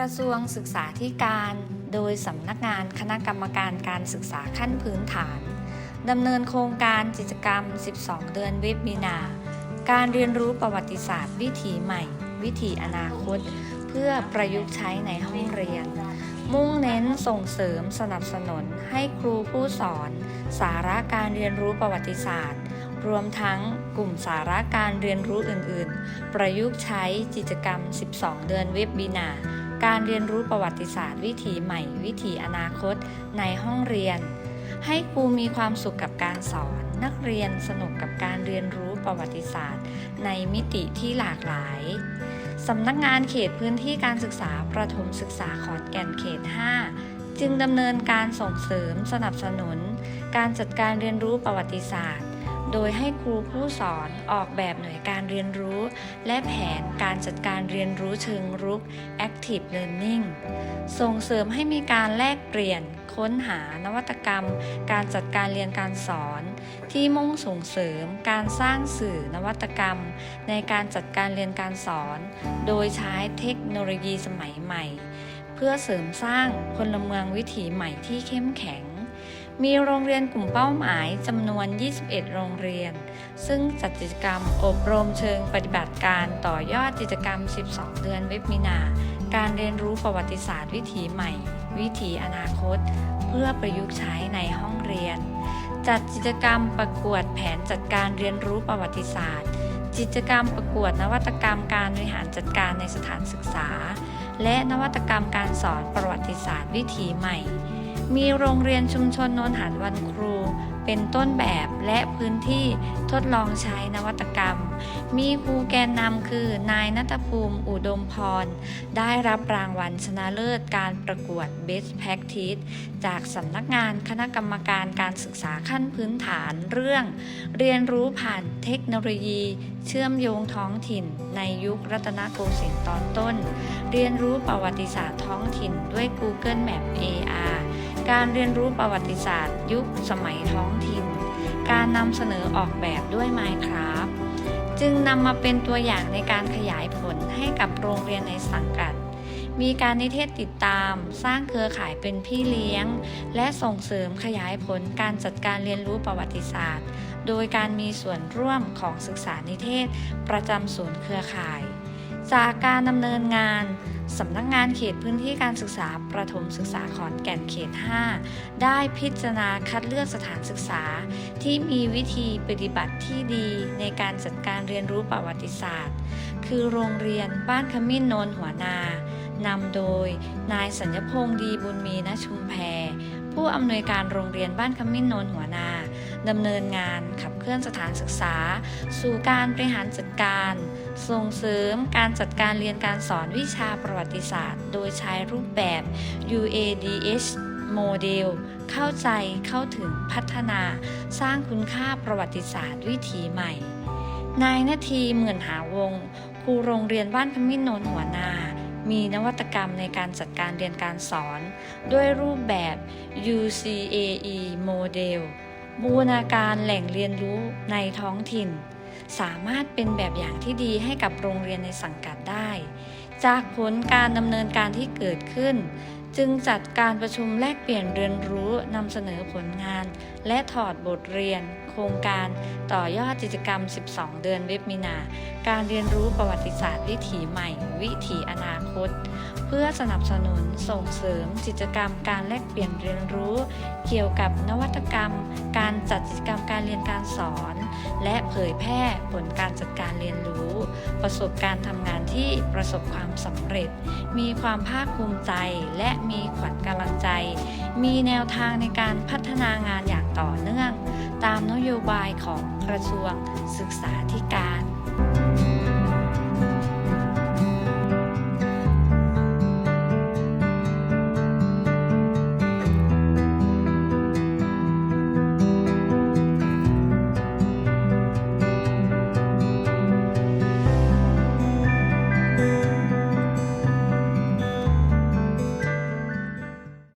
ระทรวงศึกษาธิการ โดยสำนักงานคณะกรรมการการศึกษาขั้นพื้นฐานดำเนินโครงการกิจกรรม 12 เดือนเวบินา การเรียนรู้ประวัติศาสตร์ วิถีใหม่ วิถีอนาคต เพื่อประยุกต์ใช้ในห้องเรียน มุ่งเน้นส่งเสริมสนับสนุนให้ครูผู้สอน สาระการเรียนรู้ประวัติศาสตร์ รวมทั้งกลุ่มสาระการเรียนรู้อื่น ๆ ประยุกต์ใช้กิจกรรม 12 เดือนเว็บบินา การเรียนรู้ประวัติศาสตร์ วิถีใหม่ วิถีอนาคต ในห้องเรียน ให้ครูมีความสุขกับการสอน นักเรียนสนุกกับการเรียนรู้ประวัติศาสตร์ ในมิติที่หลากหลายสำนักงานเขตพื้นที่การศึกษาประถมศึกษาขอนแก่นเขต 5 จึงดำเนินการส่งเสริมสนับสนุน การจัดการเรียนรู้ประวัติศาสตร์ โดยให้ครูผู้สอนออกแบบหน่วยการเรียนรู้ และแผนการจัดการเรียนรู้เชิงรุก Active Learning ส่งเสริมให้มีการแลกเปลี่ยนค้นหานวัตกรรม การจัดการเรียนการสอน ที่มุ่งส่งเสริมการสร้างสื่อนวัตกรรม ในการจัดการเรียนการสอน โดยใช้เทคโนโลยีสมัยใหม่ เพื่อเสริมสร้างพลเมืองวิถีใหม่ที่เข้มแข็ง มีโรงเรียนกลุ่มเป้าหมายจำนวน 21 โรงเรียน ซึ่งจัดกิจกรรมอบรมเชิงปฏิบัติการต่อยอดกิจกรรม 12 เดือนเว็บมินา การเรียนรู้ประวัติศาสตร์วิถีใหม่ วิถีอนาคต เพื่อประยุกต์ใช้ในห้องเรียน จัดกิจกรรมประกวดแผนจัดการเรียนรู้ประวัติศาสตร์กิจกรรมประกวดนวัตกรรมการบริหารจัดการในสถานศึกษา และนวัตกรรมการสอนประวัติศาสตร์วิถีใหม่ มีโรงเรียนชุมชนโนนหันวันครู เป็นต้นแบบและพื้นที่ทดลองใช้นวัตกรรม มีครูแกนนำคือนายนัทภูมิอุดมพร ได้รับรางวัลชนะเลิศการประกวด Best Practice จากสำนักงานคณะกรรมการการศึกษาขั้นพื้นฐานเรื่อง เรียนรู้ผ่านเทคโนโลยี เชื่อมโยงท้องถิ่น ในยุครัตนโกสินทร์ตอนต้น เรียนรู้ประวัติศาสตร์ท้องถิ่นด้วย Google Map AR การเรียนรู้ประวัติศาสตร์ ยุคสมัยท้องถิ่น การนำเสนอออกแบบด้วย Minecraft จึงนำมาเป็นตัวอย่างในการขยายผลให้กับโรงเรียนในสังกัด มีการนิเทศติดตาม สร้างเครือข่ายเป็นพี่เลี้ยง และส่งเสริมขยายผลการจัดการเรียนรู้ประวัติศาสตร์ โดยการมีส่วนร่วมของศึกษานิเทศ ประจำศูนย์เครือข่าย จากการดำเนินงาน สำนักงานเขตพื้นที่การศึกษาประถมศึกษาขอนแก่นเขต 5 ได้พิจารณาคัดเลือกสถานศึกษา ที่มีวิธีปฏิบัติที่ดีในการจัดการเรียนรู้ประวัติศาสตร์ คือโรงเรียนบ้านขมิ้นโนนหัวนานำโดย นายสัญญพงษ์ดีบุญมีณชุมแพผู้อำนวยการโรงเรียนบ้านขมิ้นโนนหัวนา ดำเนินงานขับเคลื่อนสถานศึกษา สู่การบริหารจัดการ ส่งเสริมการจัดการเรียนการสอนวิชาประวัติศาสตร์ โดยใช้รูปแบบ UADH โมเดล เข้าใจเข้าถึงพัฒนา สร้างคุณค่าประวัติศาสตร์วิถีใหม่ นายนาทีเหมือนหาวงครูโรงเรียนบ้านขมิ้นนนหัวนามีนวัตกรรมในการจัดการเรียนการสอน ด้วยรูปแบบ UCAE โมเดล บูรณาการแหล่งเรียนรู้ในท้องถิ่น สามารถเป็นแบบอย่างที่ดีให้กับโรงเรียนในสังกัดได้ จากผลการดำเนินการที่เกิดขึ้น จึงจัดการประชุมแลกเปลี่ยนเรียนรู้นำเสนอผลงาน และถอดบทเรียน รงการต่อยอดกิจกรรม 12 เดือนเว็บมินา การเรียนรู้ประวัติศาสตร์วิถีใหม่ วิถีอนาคต เพื่อสนับสนุนส่งเสริมกิจกรรมการแลกเปลี่ยนเรียนรู้ เกี่ยวกับนวัตกรรม การจัดกิจกรรมการเรียนการสอน และเผยแพร่ผลการจัดการเรียนรู้ ประสบการณ์ทำงานที่ประสบความสำเร็จ มีความภาคภูมิใจ และมีขวัญกำลังใจ มีแนวทางในการพัฒนางานอย่างต่อเนื่องามนโยบายของกระทรวงศึกษาธิการ